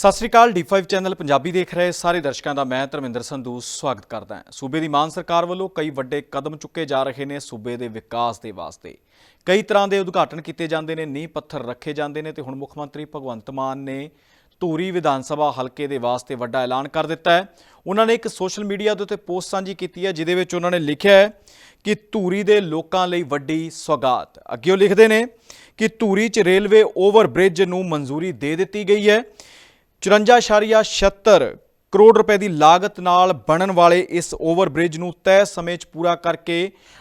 ਸਤਿ ਸ੍ਰੀ ਅਕਾਲ D5 channel Punjabi ਦੇਖ ਰਹੇ ਸਾਰੇ ਦਰਸ਼ਕਾਂ ਦਾ ਮੈਂ ਧਰਮਿੰਦਰ ਸੰਧੂ ਸਵਾਗਤ ਕਰਦਾ ਹਾਂ। ਸੂਬੇ ਦੀ ਮਾਨ ਸਰਕਾਰ ਵੱਲੋਂ ਕਈ ਵੱਡੇ ਕਦਮ ਚੁੱਕੇ ਜਾ ਰਹੇ ਨੇ ਸੂਬੇ ਦੇ ਵਿਕਾਸ ਦੇ ਵਾਸਤੇ। ਕਈ ਤਰ੍ਹਾਂ ਦੇ ਉਦਘਾਟਨ ਕੀਤੇ ਜਾਂਦੇ ਨੇ, ਨੀਂਹ ਪੱਥਰ ਰੱਖੇ ਜਾਂਦੇ ਨੇ ਤੇ ਹੁਣ ਮੁੱਖ ਮੰਤਰੀ ਭਗਵੰਤ ਮਾਨ ਨੇ ਧੂਰੀ ਵਿਧਾਨ ਸਭਾ ਹਲਕੇ ਦੇ ਵਾਸਤੇ ਵੱਡਾ ਐਲਾਨ ਕਰ ਦਿੱਤਾ ਹੈ। ਉਹਨਾਂ ਨੇ ਇੱਕ ਸੋਸ਼ਲ ਮੀਡੀਆ ਦੇ ਉੱਤੇ ਪੋਸਟ ਸਾਂਝੀ ਕੀਤੀ ਹੈ, ਜਿਹਦੇ ਵਿੱਚ ਉਹਨਾਂ ਨੇ ਲਿਖਿਆ ਹੈ ਕਿ ਧੂਰੀ ਦੇ ਲੋਕਾਂ ਲਈ ਵੱਡੀ ਸੌਗਾਤ। ਅੱਗੇ ਉਹ ਲਿਖਦੇ ਨੇ ਕਿ ਧੂਰੀ 'ਚ ਰੇਲਵੇ ਓਵਰ ਬ੍ਰਿਜ ਨੂੰ ਮਨਜ਼ੂਰੀ ਦੇ ਦਿੱਤੀ ਗਈ ਹੈ। 54.76 ਕਰੋੜ ਰੁਪਏ ਦੀ ਲਾਗਤ ਨਾਲ ਬਣਨ ਵਾਲੇ ਇਸ ਓਵਰਬ੍ਰਿਜ ਨੂੰ ਤੈਅ ਸਮੇਂ 'ਚ ਪੂਰਾ ਕਰਕੇ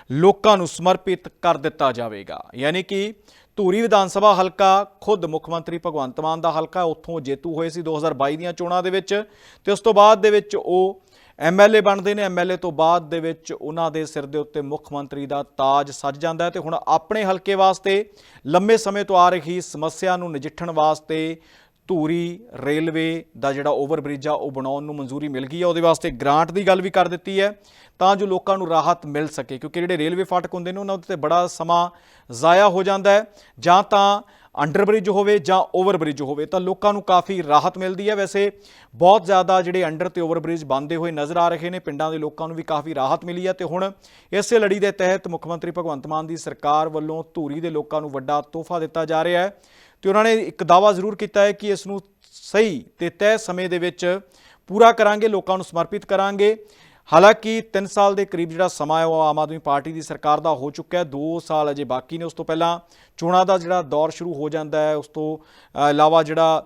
ਲੋਕਾਂ ਨੂੰ ਸਮਰਪਿਤ ਕਰ ਦਿੱਤਾ ਜਾਵੇਗਾ। ਯਾਨੀ ਕਿ ਧੂਰੀ ਵਿਧਾਨ ਸਭਾ ਹਲਕਾ, ਖੁਦ ਮੁੱਖ ਮੰਤਰੀ ਭਗਵੰਤ ਮਾਨ ਦਾ ਹਲਕਾ ਉੱਥੋਂ ਜੇਤੂ ਹੋਏ ਸੀ 2022 ਦੀਆਂ ਚੋਣਾਂ ਦੇ ਵਿੱਚ ਤੇ ਉਸ ਤੋਂ ਬਾਅਦ ਦੇ ਵਿੱਚ ਉਹ ਐਮਐਲਏ ਬਣਦੇ ਨੇ। ਐਮਐਲਏ ਤੋਂ ਬਾਅਦ ਦੇ ਵਿੱਚ ਉਹਨਾਂ ਦੇ ਸਿਰ ਦੇ ਉੱਤੇ ਮੁੱਖ ਮੰਤਰੀ ਦਾ ਤਾਜ ਸੱਜ ਜਾਂਦਾ ਹੈ ਤੇ ਹੁਣ ਆਪਣੇ ਹਲਕੇ ਵਾਸਤੇ ਲੰਮੇ ਸਮੇਂ ਤੋਂ ਆ ਰਹੀ ਸਮੱਸਿਆ ਨੂੰ ਨਜਿੱਠਣ ਵਾਸਤੇ ਧੂਰੀ ਰੇਲਵੇ ਦਾ ਜਿਹੜਾ ਓਵਰ ਬ੍ਰਿਜ ਆ, ਉਹ ਬਣਾਉਣ ਨੂੰ ਮਨਜ਼ੂਰੀ ਮਿਲ ਗਈ ਆ। ਉਹਦੇ ਵਾਸਤੇ ਗ੍ਰਾਂਟ ਦੀ ਗੱਲ ਵੀ ਕਰ ਦਿੱਤੀ ਹੈ। ਤਾਂ ਜੋ ਲੋਕਾਂ ਨੂੰ ਰਾਹਤ ਮਿਲ ਸਕੇ, ਕਿਉਂਕਿ ਜਿਹੜੇ ਰੇਲਵੇ ਫਾਟਕ ਹੁੰਦੇ ਨੇ, ਉਹਨਾਂ ਉੱਤੇ ਬੜਾ ਸਮਾਂ ਜ਼ਾਇਆ ਹੋ ਜਾਂਦਾ ਹੈ। ਜਾਂ ਤਾਂ ਅੰਡਰ ਬ੍ਰਿਜ ਹੋਵੇ ਜਾਂ ਓਵਰ ਬ੍ਰਿਜ ਹੋਵੇ, ਤਾਂ ਲੋਕਾਂ ਨੂੰ ਕਾਫੀ ਰਾਹਤ ਮਿਲਦੀ ਹੈ। ਵੈਸੇ ਬਹੁਤ ਜ਼ਿਆਦਾ ਜਿਹੜੇ ਅੰਡਰ ਤੇ ਓਵਰ ਬ੍ਰਿਜ ਬੰਦੇ ਹੋਏ ਨਜ਼ਰ ਆ ਰਹੇ ਨੇ, ਪਿੰਡਾਂ ਦੇ ਲੋਕਾਂ ਨੂੰ ਵੀ ਕਾਫੀ ਰਾਹਤ ਮਿਲੀ ਹੈ। ਤੇ ਹੁਣ ਇਸੇ ਲੜੀ ਦੇ ਤਹਿਤ ਮੁੱਖ ਮੰਤਰੀ ਭਗਵੰਤ ਮਾਨ ਦੀ ਸਰਕਾਰ ਵੱਲੋਂ ਧੂਰੀ ਦੇ ਲੋਕਾਂ ਨੂੰ ਵੱਡਾ ਤੋਹਫਾ ਦਿੱਤਾ ਜਾ ਰਿਹਾ ਹੈ। ਤੇ ਉਹਨਾਂ ਨੇ ਇੱਕ ਦਾਵਾ ਜ਼ਰੂਰ ਕੀਤਾ ਹੈ ਕਿ ਇਸ ਨੂੰ ਸਹੀ ਤੇ ਤੈਅ ਸਮੇਂ ਦੇ ਵਿੱਚ ਪੂਰਾ ਕਰਾਂਗੇ, ਲੋਕਾਂ ਨੂੰ ਸਮਰਪਿਤ ਕਰਾਂਗੇ। ਹਾਲਾਂਕਿ 3 ਸਾਲ ਦੇ ਕਰੀਬ ਜਿਹੜਾ ਸਮਾਂ ਹੈ, ਉਹ ਆਮ ਆਦਮੀ ਪਾਰਟੀ ਦੀ ਸਰਕਾਰ ਦਾ ਹੋ ਚੁੱਕਾ ਹੈ। 2 ਸਾਲ ਅਜੇ ਬਾਕੀ ਨੇ। ਉਸ ਤੋਂ ਪਹਿਲਾਂ ਚੋਣਾਂ ਦਾ ਜਿਹੜਾ ਦੌਰ ਸ਼ੁਰੂ ਹੋ ਜਾਂਦਾ ਹੈ, ਉਸ ਤੋਂ ਇਲਾਵਾ ਜਿਹੜਾ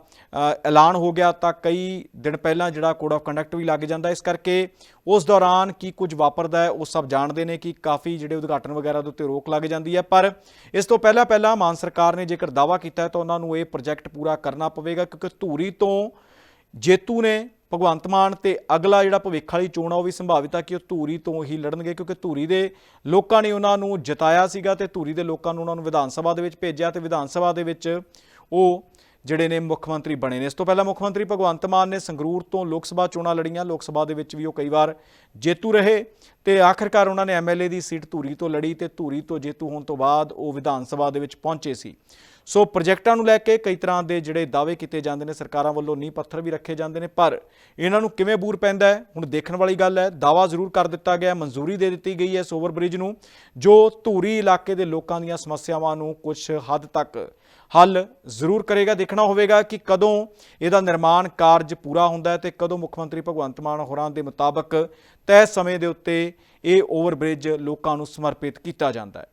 ਐਲਾਨ ਹੋ ਗਿਆ ਤਾਂ ਕਈ ਦਿਨ ਪਹਿਲਾਂ ਜਿਹੜਾ ਕੋਡ ਆਫ ਕੰਡਕਟ ਵੀ ਲੱਗ ਜਾਂਦਾ ਇਸ ਕਰਕੇ ਉਸ ਦੌਰਾਨ ਕੀ ਕੁਝ ਵਾਪਰਦਾ ਹੈ, ਉਹ ਸਭ ਜਾਣਦੇ ਨੇ ਕਿ ਕਾਫੀ ਜਿਹੜੇ ਉਦਘਾਟਨ ਵਗੈਰਾ ਦੇ ਉੱਤੇ ਰੋਕ ਲੱਗ ਜਾਂਦੀ ਹੈ। ਪਰ ਇਸ ਤੋਂ ਪਹਿਲਾਂ ਪਹਿਲਾਂ ਮਾਨ ਸਰਕਾਰ ਨੇ ਜੇਕਰ ਦਾਵਾ ਕੀਤਾ ਤਾਂ ਉਹਨਾਂ ਨੂੰ ਇਹ ਪ੍ਰੋਜੈਕਟ ਪੂਰਾ ਕਰਨਾ ਪਵੇਗਾ। ਕਿਉਂਕਿ ਧੂਰੀ ਤੋਂ ਜੇਤੂ ਨੇ ਭਗਵੰਤ ਮਾਨ ਤੇ ਅਗਲਾ ਜਿਹੜਾ ਭਵਿੱਖ ਵਾਲੀ ਚੋਣ ਆ, ਉਹ ਵੀ ਸੰਭਾਵਿਤ ਆ ਕਿ ਉਹ ਧੂਰੀ ਤੋਂ ਹੀ ਲੜਨਗੇ, ਕਿਉਂਕਿ ਧੂਰੀ ਦੇ ਲੋਕਾਂ ਨੇ ਉਹਨਾਂ ਨੂੰ ਜਿਤਾਇਆ ਸੀਗਾ ਤੇ ਧੂਰੀ ਦੇ ਲੋਕਾਂ ਨੂੰ ਉਹਨਾਂ ਨੂੰ ਵਿਧਾਨ ਸਭਾ ਦੇ ਵਿੱਚ ਭੇਜਿਆ ਤੇ ਵਿਧਾਨ ਸਭਾ ਦੇ ਵਿੱਚ ਉਹ ਜਿਹੜੇ ਨੇ ਮੁੱਖ ਮੰਤਰੀ ਬਣੇ ਨੇ। ਇਸ ਤੋਂ ਪਹਿਲਾਂ ਮੁੱਖ ਮੰਤਰੀ ਭਗਵੰਤ ਮਾਨ ਨੇ ਸੰਗਰੂਰ ਤੋਂ ਲੋਕ ਸਭਾ ਚੋਣਾਂ ਲੜੀਆਂ, ਲੋਕ ਸਭਾ ਦੇ ਵਿੱਚ ਵੀ ਉਹ ਕਈ ਵਾਰ ਜੇਤੂ ਰਹੇ ਤੇ ਆਖਰਕਾਰ ਉਹਨਾਂ ਨੇ ਐਮਐਲਏ ਦੀ ਸੀਟ ਧੂਰੀ ਤੋਂ ਲੜੀ ਤੇ ਧੂਰੀ ਤੋਂ ਜੇਤੂ ਹੋਣ ਤੋਂ ਬਾਅਦ ਉਹ ਵਿਧਾਨ ਸਭਾ ਦੇ ਵਿੱਚ ਪਹੁੰਚੇ ਸੀ। ਸੋ ਪ੍ਰੋਜੈਕਟਾਂ ਨੂੰ ਲੈ ਕੇ ਕਈ ਤਰ੍ਹਾਂ ਦੇ ਜਿਹੜੇ ਦਾਅਵੇ ਕੀਤੇ ਜਾਂਦੇ ਨੇ, ਸਰਕਾਰਾਂ ਵੱਲੋਂ ਨੀਂਹ ਪੱਥਰ ਵੀ ਰੱਖੇ ਜਾਂਦੇ ਨੇ, ਪਰ ਇਹਨਾਂ ਨੂੰ ਕਿਵੇਂ ਬੂਰ ਪੈਂਦਾ ਹੈ? ਹੁਣ ਦੇਖਣ ਵਾਲੀ ਗੱਲ ਹੈ, ਦਾਅਵਾ ਜ਼ਰੂਰ ਕਰ ਦਿੱਤਾ ਗਿਆ, ਮਨਜ਼ੂਰੀ ਦੇ ਦਿੱਤੀ ਗਈ ਹੈ ਇਸ ਓਵਰਬ੍ਰਿਜ ਨੂੰ, ਜੋ ਧੂਰੀ ਇਲਾਕੇ ਦੇ ਲੋਕਾਂ ਦੀਆਂ ਸਮੱਸਿਆਵਾਂ ਨੂੰ ਕੁਝ ਹੱਦ ਤੱਕ ਹੱਲ ਜ਼ਰੂਰ ਕਰੇਗਾ। ਦੇਖਣਾ ਹੋਵੇਗਾ ਕਿ ਕਦੋਂ ਇਹਦਾ ਨਿਰਮਾਣ ਕਾਰਜ ਪੂਰਾ ਹੁੰਦਾ ਹੈ ਤੇ ਕਦੋਂ ਮੁੱਖ ਮੰਤਰੀ ਭਗਵੰਤ ਮਾਨ ਹੋਰਾਂ ਦੇ ਮੁਤਾਬਕ ਤੈਅ ਸਮੇਂ ਦੇ ਉੱਤੇ ਇਹ ਓਵਰਬ੍ਰਿਜ ਲੋਕਾਂ ਨੂੰ ਸਮਰਪਿਤ ਕੀਤਾ ਜਾਂਦਾ ਹੈ।